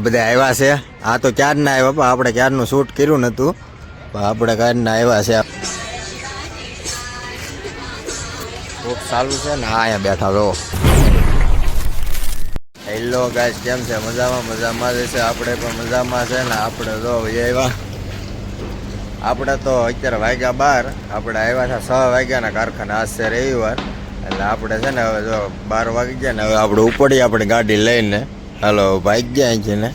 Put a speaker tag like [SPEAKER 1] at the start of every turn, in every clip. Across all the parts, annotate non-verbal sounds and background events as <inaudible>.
[SPEAKER 1] બધા આવ્યા છે. આ તો ક્યારના આવ્યા પણ આપણે ક્યારનું શૂટ કર્યું નતું? પણ આપણે ક્યારના આવ્યા છે? સારું છે ને હા અહીંયા બેઠા રહો. હેલો ગાઈસ કેમ છે? મજામાં મજામાં જ છે. આપણે પણ મજામાં છે ને, આપણે જો આવ્યા આપણે તો અત્યારે વાગ્યા બાર. આપણે આવ્યા છે, છ વાગ્યાના કારખાના. આજ છે રવિવાર. એટલે આપણે છે ને હવે જો બાર વાગી ગયા ને હવે આપણે ઉપડીએ આપણે ગાડી લઈને. હાલો, ભાઈ ગયા છે ને?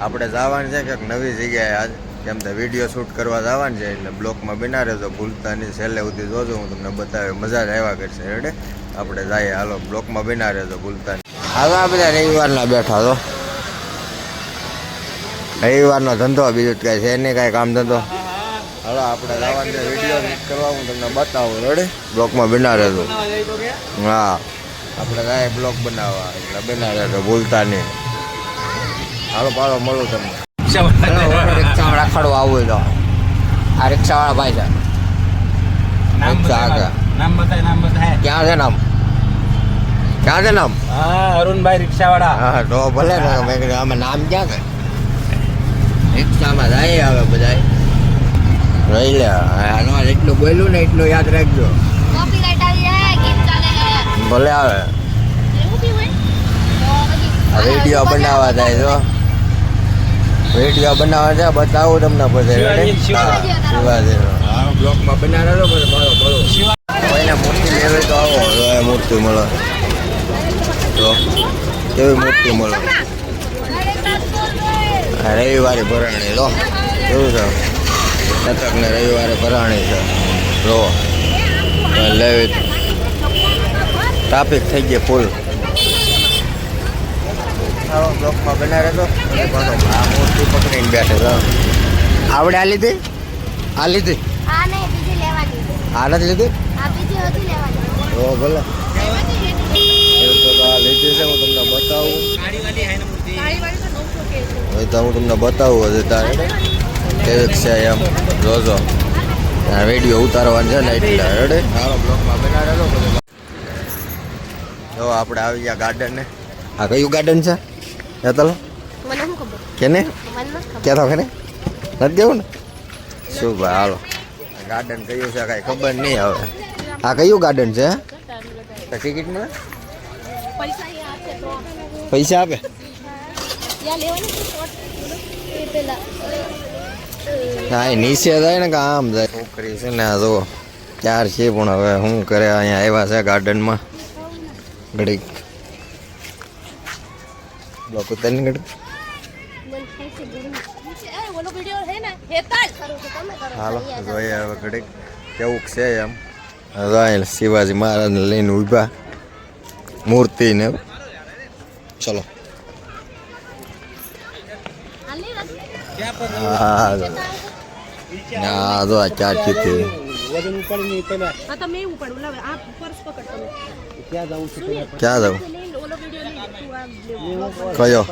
[SPEAKER 1] આપણે જવાનું છે કંઈક નવી જગ્યાએ આજ. કેમ તો વીડિયો શૂટ કરવા જવાનું છે એટલે બ્લોકમાં બિના રહેજો, ભૂલતા નહીં. છેલ્લે સુધી જોજો, હું તમને બતાવી મજા જ આવ્યા કરશે. રેડે આપણે જઈએ. હાલો, બ્લોકમાં બિના રહેજો, ભૂલતા નહીં. આ બધા રવિવારના બેઠા તો રવિવારનો ધંધો બીજું કાંઈ છે નહીં, કાંઈ કામ ધંધો? હાલો આપણે છે વીડિયો શૂટ કરવા હું તમને બતાવું. રડે બ્લોકમાં બના રહેતો હા. આપણે કાંઈ બ્લોક બનાવવા. એટલે બના રહેતો ભૂલતા નહીં. હાલો પાલો મળું તમને. રિક્ષામાં રાખડવા આવું તો. આ રિક્ષાવાળા ભાઈ છે. રિક્ષા આગળ.
[SPEAKER 2] નામ બતાય નામ બતાય.
[SPEAKER 1] ક્યાં છે નામ? ક્યાં છે નામ?
[SPEAKER 2] હા અરુણભાઈ રિક્ષાવાળા.
[SPEAKER 1] હા તો ભલે ને મેં કીધું નામ ક્યાં છે? રિક્ષામાં જાય આવે બધાય. રહી લે. આનો એટલું બોલ્યું ને એટલું યાદ રાખજો.
[SPEAKER 3] કોપીરાઈટ આવી હે ગીત ચાલે
[SPEAKER 1] ભલે આવે. વીડિયો બનાવવા જાય તો. વીડિયો બનાવવા જાય બતાવું તમને પછી.
[SPEAKER 2] શિવાજી,
[SPEAKER 1] બ્લોકમાં બનાવેલો મળો મળો કોઈને મૂર્તિ લેવી તો આવો. જો મૂર્તિ મળે. તો કેવી મૂર્તિ મળે. રવિવારે ભરાણી લો. કેવું છે? ને રવિવારે ભરાણી છે. લો લેવી. ટ્રાફિક થઈ ગઈ ફૂલ સારો બ્લોકમાં બના રહેતો આ મૂર્તિ પકડીને બેઠે આવડે આ લીધી? આ લીધી?
[SPEAKER 3] આ
[SPEAKER 1] નથી લીધી?
[SPEAKER 3] આ બીજી
[SPEAKER 1] ઓ ભલે. એવું તો આ લીધી છે હું તમને બતાવું.
[SPEAKER 3] કાળી તો 900 કે છે.
[SPEAKER 1] હવે તો હું તમને બતાવું હજી તારે. કેવીક છે એમ. જોજો. આ વીડિયો ઉતારવાનો છે ને એટલે રેડે હાલો બ્લોકમાં બના જો આપણે આવી ગયા ગાર્ડન ને. આ કયું ગાર્ડન છે? એ તો
[SPEAKER 3] મને શું
[SPEAKER 1] કેને? ક્યાં તો ખરે નથી કેવું ને? શું ભાઈ હાલો. ગાર્ડન કયું છે કાંઈ ખબર નહીં હવે. આ કયું ગાર્ડન છે? તો ટિકિટ મળે?
[SPEAKER 3] પૈસા આપે? તો
[SPEAKER 1] પૈસા આપે હા એ નીચે જાય ને કે આમ જાય છોકરી છે ને આ જો ચાર છે પણ હવે શું કરે અહીંયા આવ્યા છે ગાર્ડનમાં ઘડીક બ્લોક ઉતારીને ઘડીક
[SPEAKER 3] મને થાય છે ગરમી. નીચે, એ, ઓલો વિડિયો હે ને હેતાલ કરું તો તમે કરો
[SPEAKER 1] હાલો
[SPEAKER 3] અહીંયા જાઓ.
[SPEAKER 1] જોઈએ હવે ઘડીક કેવું છે એમ હવે અહીં શિવાજી મહારાજને લઈને ઊભા મૂર્તિ ને એવું. ચલો હા. હા જો આ ચાર ચીથી
[SPEAKER 2] વજન
[SPEAKER 3] હા તમે એવું લાવે આ પર્સ પકડ તમે
[SPEAKER 2] ક્યાં છું
[SPEAKER 1] ક્યાં
[SPEAKER 3] તું
[SPEAKER 1] કયો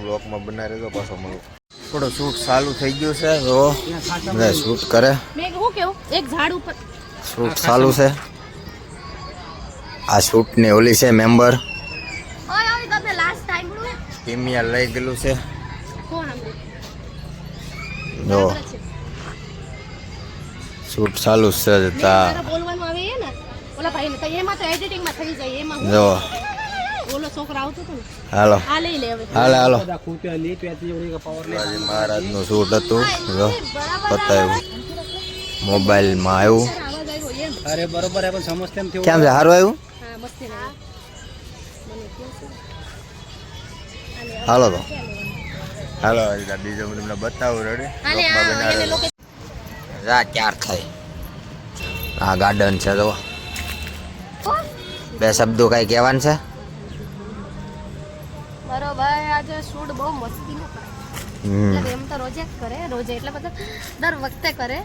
[SPEAKER 1] બ્લોકમાં બનાવી રહેજો પાછો મળું થોડો શૂટ ચાલુ થઈ ગયું છે તો શૂટ કરે
[SPEAKER 3] મેં કેવું એક ઝાડ ઉપર
[SPEAKER 1] શૂટ ચાલુ છે આ શૂટની ઓલી છે મેમ્બર
[SPEAKER 3] ઓય ઓય તમે લાસ્ટ ટાઈમ બોલું
[SPEAKER 1] પ્રીમિયર લઈ ગયેલું છે જો. શૂટ ચાલુ છે જતા
[SPEAKER 3] બોલવાનું આવે એ ને. ઓલા ભાઈ તો એમાં તો એડિટિંગમાં થઈ જાય એમાં હું-
[SPEAKER 1] જો.
[SPEAKER 3] ઓલો છોકરો આવતો હતો ને.
[SPEAKER 1] હાલો.
[SPEAKER 3] આ લઈ લે હવે.
[SPEAKER 1] હાલે હાલો. શિવાજી મહારાજનું શૂટ હતું. જો બતાવ્યું. મોબાઈલમાં આવ્યું.
[SPEAKER 3] આવાજ આવ્યો
[SPEAKER 2] અરે બરોબર હે પણ સમજતે એમ થયું.
[SPEAKER 1] કેમ છે સારું આવ્યું?
[SPEAKER 3] ના
[SPEAKER 1] હાલો તો. હાલો બીજો હું તમને બતાવું રડે
[SPEAKER 3] હાલે
[SPEAKER 1] ચાર થાય આ ગાર્ડન છે તો બે શબ્દો કઈ કહેવાનું છે?
[SPEAKER 3] મારો ભાઈ આજે શૂટ બહુ મસ્તી નો કરે. એમ તો રોજે જ કરે રોજે એટલે મતલબ દર વખતે કરે.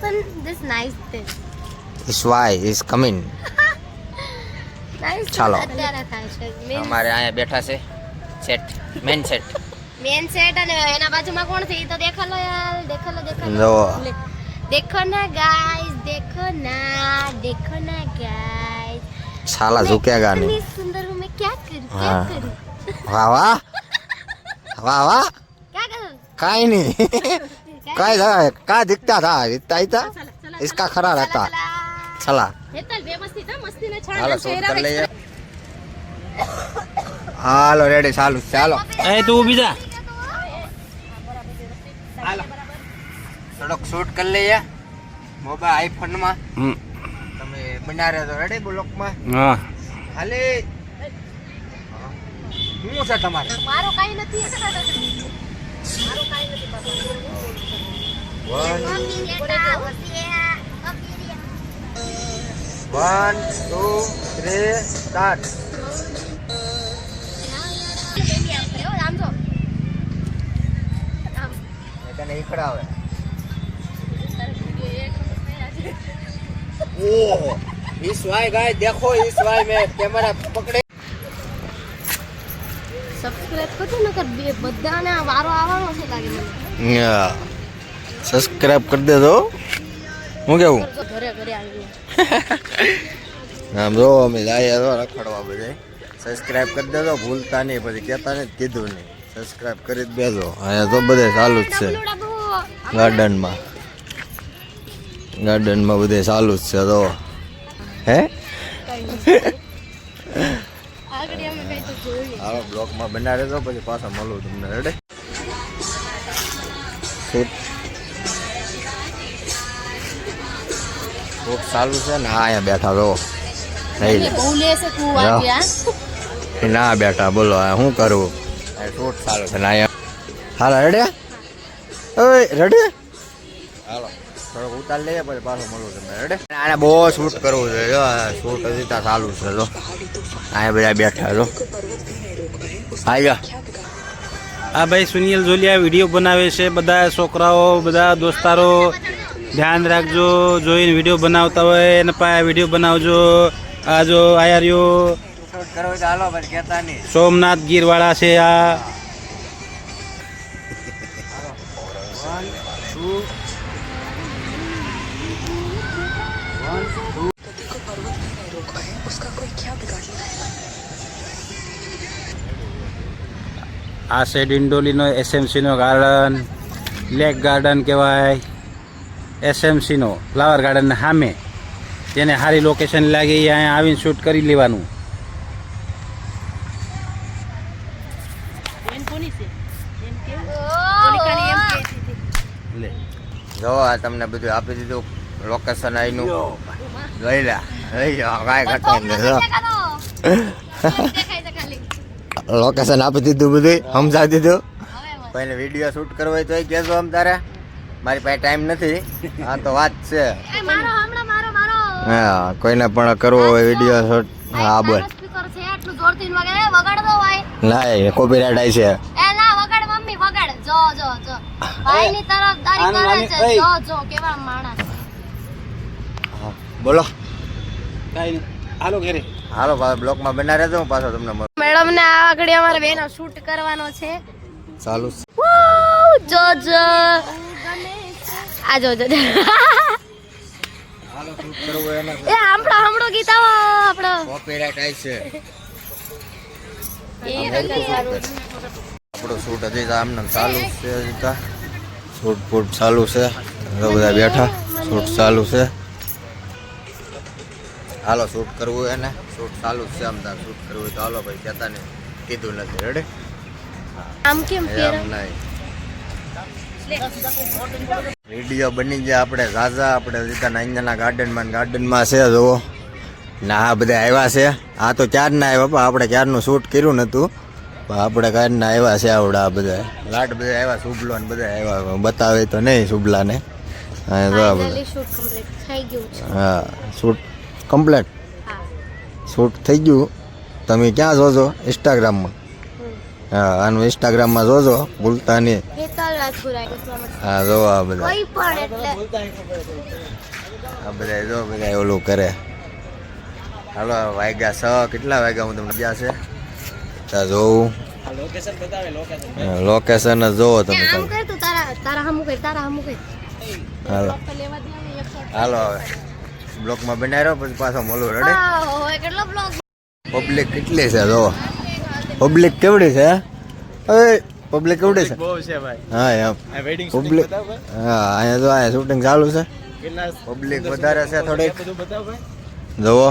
[SPEAKER 3] પણ ધીસ નાઇસ તે
[SPEAKER 1] ઇસ વાય is
[SPEAKER 3] કમિંગ
[SPEAKER 1] ચાલો.
[SPEAKER 3] થાય છે.
[SPEAKER 1] અમારે અહીંયા બેઠા છે. Set main set
[SPEAKER 3] main set અને એના બાજુમાં કોણ છે એ તો દેખો લો યાર દેખો લો દેખો લો
[SPEAKER 1] જો
[SPEAKER 3] લે. देखो ना गाइस देखो ना देखो ना गाइस
[SPEAKER 1] साला झुकेगा नहीं
[SPEAKER 3] इतनी सुंदर हूँ मैं क्या करूं क्या
[SPEAKER 1] हाँ।
[SPEAKER 3] करूं
[SPEAKER 1] વાહ વાહ વાહ વાહ
[SPEAKER 3] क्या करूं
[SPEAKER 1] કાઈ નહીં काय था काय दिखता था इतना ही था
[SPEAKER 3] चला चला
[SPEAKER 1] इसका खरा रहता चला
[SPEAKER 3] હેતલ વ્યવસ્થિત હા મસ્તીને
[SPEAKER 1] હાલો
[SPEAKER 3] છાણ
[SPEAKER 1] શૂટ કરી લઈએ હાલો રેડી ચાલુ છે, ચાલો
[SPEAKER 2] એ તું ઊભી જા
[SPEAKER 1] શૂટ કરી લઈએ. મોબાઈલ આઈફોનમાં.
[SPEAKER 2] તમે
[SPEAKER 1] તમે રહ્યા છો રેડી બ્લોકમાં?
[SPEAKER 2] હા.
[SPEAKER 1] હાલે. શું છે તમારે?
[SPEAKER 3] મારો કાઈ નથી મારો કાઈ નથી
[SPEAKER 1] વન ટુ થ્રી સ્ટાર્ટ તને ઈકડાવે
[SPEAKER 3] એક
[SPEAKER 1] ઓહો ઈસવાય ગાય દેખો ઈસવાય મે કેમેરા પકડે.
[SPEAKER 3] સબસ્ક્રાઇબ
[SPEAKER 1] કરી દેજો હું. કેવું? આમ જો અમે જાય તો રખડવા બધે. સબસ્ક્રાઇબ કરી દેજો ભૂલતા નહીં પછી કહેતા નહીં કીધું નહીં. સબસ્ક્રાઇબ કરી જ દેજો અહીંયા તો બધે ચાલુ જ છે. ગાર્ડનમાં ગાર્ડનમાં બધે ચાલુ જ છે તો. હે?
[SPEAKER 3] તો
[SPEAKER 1] આવા બ્લોકમાં બના રહેજો પછી પાછા મળું તમને રેડે? શૂટ ચાલુ છે ને હા અહીંયા બેઠા
[SPEAKER 3] તો
[SPEAKER 1] તું.
[SPEAKER 3] આવ્યા
[SPEAKER 1] ના બેઠા બોલો આ શું કરવું આ સારું છે ને હાલો રેડે? ઓય રેડે? હાલો. થોડોક ઉતાર લઈએ પછી પાછો મળું તમે રેડે આને બહુ શૂટ કરવું છે જો શૂટ હજી ત્યાં ચાલુ છે જો. આ બધા બેઠા જો. આયા
[SPEAKER 2] આ ભાઈ સુનિલ જોલિયા વીડિયો બનાવે છે બધા છોકરાઓ બધા દોસ્તારો ધ્યાન રાખજો જોઈને વીડિયો બનાવતા હોય એના પાસે વીડિયો બનાવજો. આ જો
[SPEAKER 1] નહીં.
[SPEAKER 2] સોમનાથ ગીરવાળા છે આ. આ છે ડિંડોલીનો એસએમસીનો ગાર્ડન લેક ગાર્ડન કહેવાય. એસએમસીનો ફ્લાવર ગાર્ડન સામે. જેને સારી લોકેશન લાગે એ અહીંયા આવીને શૂટ કરી લેવાનું.
[SPEAKER 1] જો આ તમને બધું આપી દીધું. લોકેશન આવીનું લઈ લે. લઈ જાઓ કાંઈ ઘટે <laughs> નહીં જો
[SPEAKER 3] દેખાય છે ખાલી
[SPEAKER 1] લોકેશન આપી દીધું બધું સમજાવી દીધું. પહેલે વીડિયો શૂટ કરવો હોય તો એ કહેજો આમ તારે. મારી પાસે ટાઈમ નથી. આ તો વાત છે.
[SPEAKER 3] એ મારો હમણાં મારો મારો.
[SPEAKER 1] હા કોઈને પણ કરવો હોય વીડિયો શૂટ હા બોલ.
[SPEAKER 3] સ્પીકર છે એટલું જોરથી વગાડે. એ વગાડ દો
[SPEAKER 1] ના કોપીરાઇટ આવી છે.
[SPEAKER 3] એ ના વગાડ મમ્મી વગાડ. જો જો જો. ભાઈ ની તરફ દારી
[SPEAKER 2] આનું
[SPEAKER 3] કરે છે.
[SPEAKER 2] એય.
[SPEAKER 3] જો જો કેવા માણસ.
[SPEAKER 1] બોલો.
[SPEAKER 2] હાલો ઘેરે.
[SPEAKER 1] હાલો બ્લોકમાં બના રહેજો હું પાછો તમને મળું
[SPEAKER 3] મેડમ ને આગળ અમારે બેનો શૂટ કરવાનો છે.
[SPEAKER 1] ચાલુ.
[SPEAKER 3] જો જો આ જો જો એ હમણો હમણો ગીતા આપણો.
[SPEAKER 1] કોપીરાઈટ આવી છે. આપણો શૂટ હજી આમને ચાલુ છે શૂટ ફૂટ ચાલુ છે. બધા બેઠા. શૂટ ચાલુ છે. હાલો શૂટ કરવું હોય ને? શૂટ ચાલુ છે તાર શૂટ કરવું હોય તો હાલો ભાઈ કહેતા ને કીધું નથી રેડે
[SPEAKER 3] આમ કેમ
[SPEAKER 1] આમ નહીં. વીડિયો બની ગયા આપણે ઝાઝા આપણે હજી નાઈના ગાર્ડનમાં ગાર્ડનમાં છે જુઓ. ના આ બધા આવ્યા છે. આ તો ક્યારના આવ્યા પણ આપણે ક્યારનું શૂટ કર્યું નતું પણ આપણે ક્યારના આવ્યા છે આવડા બધા. લાટ બધા આવ્યા શુભલો ને બધા આવ્યા. બતાવે તો નહીં શુભલાને. હા
[SPEAKER 3] શૂટ કમ્પ્લીટ.
[SPEAKER 1] શૂટ થઈ ગયું. તમે ક્યાં જોજો ઇન્સ્ટાગ્રામમાં. હા આનું ઇન્સ્ટાગ્રામમાં જોજો ભૂલતા નહીં હા જો આ બધા. આ બધા જો બધા ઓલું કરે. હાલો વાગ્યા છ કેટલા વાગ્યા હું તમને ગયા છે? ત્યાં જોઉં.
[SPEAKER 2] લોકેશન
[SPEAKER 1] જોવો તમે હાલો. હાલો હવે. બ્લોકમાં બનાવી રહ્યો પછી પાછો મોલો રડે
[SPEAKER 3] કેટલો
[SPEAKER 1] પબ્લિક કેટલી છે જો? પબ્લિક કેવડી છે? હવે પબ્લિક કેવડી છે?
[SPEAKER 2] બહુ છે ભાઈ.
[SPEAKER 1] હા એમ.
[SPEAKER 2] વેડિંગ
[SPEAKER 1] પબ્લિક હા અહીંયા જો અહીંયા શૂટિંગ ચાલુ છે. પબ્લિક વધારે છે થોડીક.
[SPEAKER 2] બધું બતાવ
[SPEAKER 1] જુઓ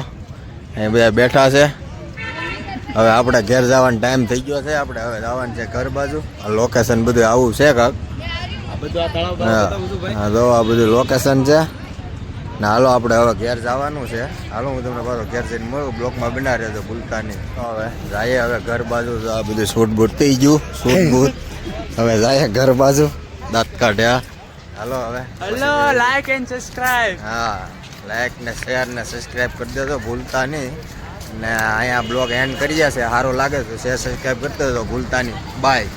[SPEAKER 1] અહીં બધા બેઠા છે. હવે આપણે ઘેર જવાનો ટાઈમ થઈ ગયો છે. આપણે હવે જવાનું છે ઘર બાજુ. લોકેશન બધું આવું છે કાક.
[SPEAKER 2] આ બધું આ તળાવ
[SPEAKER 1] હા જો આ બધું લોકેશન છે. ને હાલો આપણે હવે ઘેર જવાનું છે. હાલો હું તમને પાછો ઘેર જઈને મળું. બ્લોકમાં બના રહેજો ભૂલતા નહીં હવે જઈએ હવે ઘર બાજુ. તો આ બધું શૂટ બૂટ થઈ ગયું. Suit boot. હવે જઈએ ઘર બાજુ. દાંત કાઢ્યા. હાલો હવે.
[SPEAKER 2] હેલો લાઈક એન્ડ સબસ્ક્રાઇબ
[SPEAKER 1] હા લાઈક ને શેર ને સબસ્ક્રાઈબ કરી દેજો ભૂલતા નહીં ને અહીંયા બ્લોગ એન્ડ કરી છે. સારું લાગે તો શેર સબસ્ક્રાઈબ કરી દેજો ભૂલતા નહીં બાય